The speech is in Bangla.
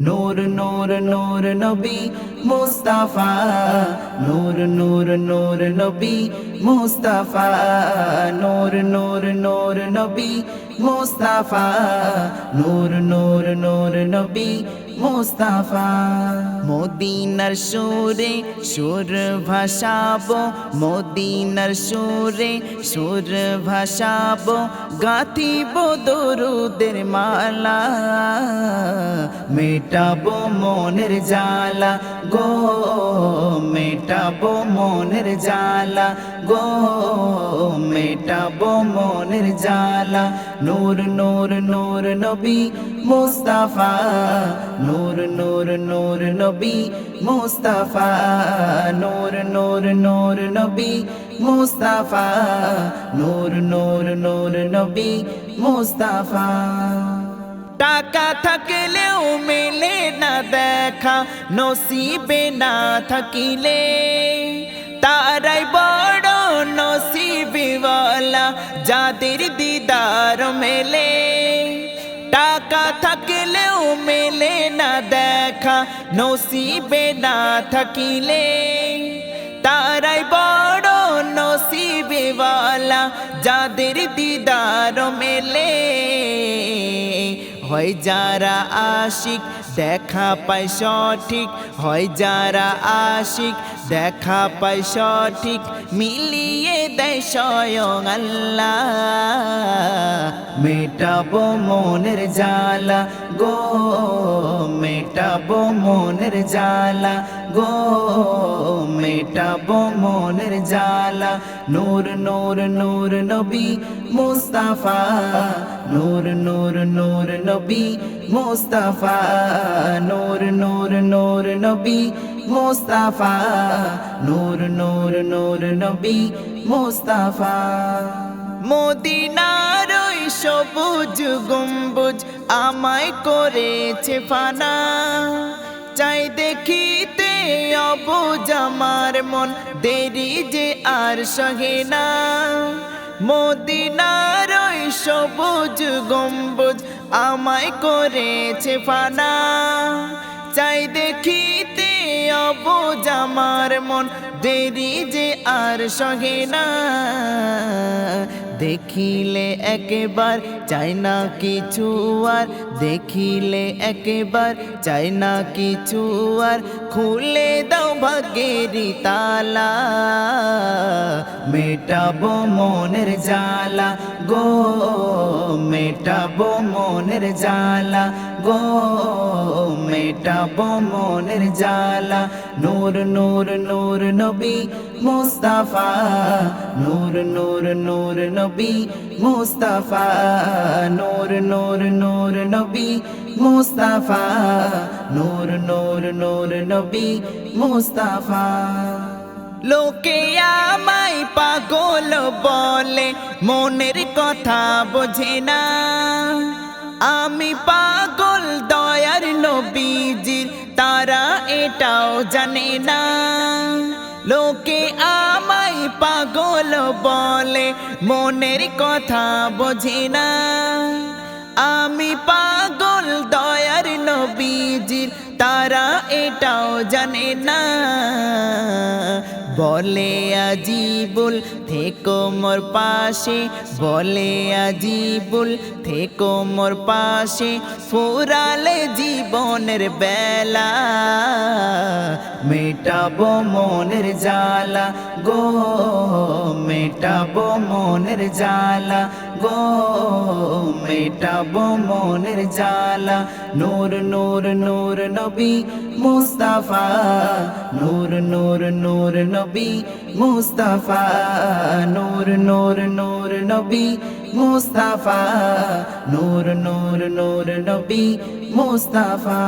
নূর নূর নূর নবী মুস্তাফা, নূর নূর নূর নবী মুস্তাফা, নূর নূর নূর নবী মুস্তাফা, নূর নূর নূর নবী মুস্তাফা। মদিনার সুরে সুর ভাসাবো, মদিনার সুরে সুর ভাসাবো, গাথিব দরুদের মালা, মেটাবো মনের জালা গো। মেটাবো মনের জালা গো, মেটাবো মনের জালা নূর নূর নূর নবী মুস্তাফা, নূর নূর নূর নবী মুস্তাফা, নূর নূর নূর নবী মুস্তাফা, নূর নূর নূর নবী মুস্তাফা। টাকা থাকলেও মেলে দেখা নসিবে না থাকিলে, তারাই বড় নসিবিওয়ালা যাদের দিদার মেলে। টাকা থাকলেও মেলে না দেখা, নসিবে না থাকিলে, তারাই বড় নসিবেওয়ালা যাদের দিদার মেলে। হয় যারা আশিক দেখা পায় সঠিক, হয় যারা আশিক, দেখা পায় সঠিক, মিলিয়ে দেয় স্বয়ং আল্লাহ। মেটাবো মনের জালা গো, মেটাবো মনের জালা গো, মেটাবো মনের জালা নূর নূর নূর নবী মুস্তাফা। নূর নূর নূর নবী মুস্তাফা, নূর নূর নূর নবী মুস্তাফা, নূর নূর নূর নবী মুস্তাফা। মদিনার ওই সবুজ গম্বুজ আমায় করেছে ফানা। চাই দেখিতে অবুজ আমার মন, দেরি যে আর সহে না। মদিনার ওই সবুজ গম্বুজ আমায় করেছে ফানা। চাই দেখিতে অবুজ আমার মন, দেরি যে আর সহে না। দেখিলে একেবার, চাই না কিছু আর। দেখিলে একেবার, চাই না কিছু আর। খুলে দাও ভাগ্যেরি তালা, মেটাবো মনের জালা গো, মেটাবো মনের জালা গো, মেটাবো মনের জালা নূর নূর নূর নবী মুস্তাফা, নূর নূর নূর নবী মুস্তাফা, নূর নূর নূর নবী মুস্তাফা, নূর নূর নূর নবী মুস্তাফা। লোকে আমায় পাগল বলে, মনের কথা বোঝে না। আমি পাগল দয়ার নবীজির, তারা এটাও জানে না। লোকে আমায় পাগল বলে, মনের কথা বোঝে না। আমি পাগল দয়ার নবীজির, তারা এটাও জানে না। বলে আজিবুল, থেকো মোর পাশে। বলে আজিবুল, থেকো মোর পাশে। ফুরালে জীবনের বেলা, মেটাবো মনের জালা গো। মেটাবো মনের জালা গো, মেটাবো মনের জালা নূর নূর নূর নবী মুস্তাফা, নূর নূর নূর নবী মুস্তাফা, নূর নূর নূর নবী মুস্তাফা, নূর নূর নূর নবী মুস্তাফা।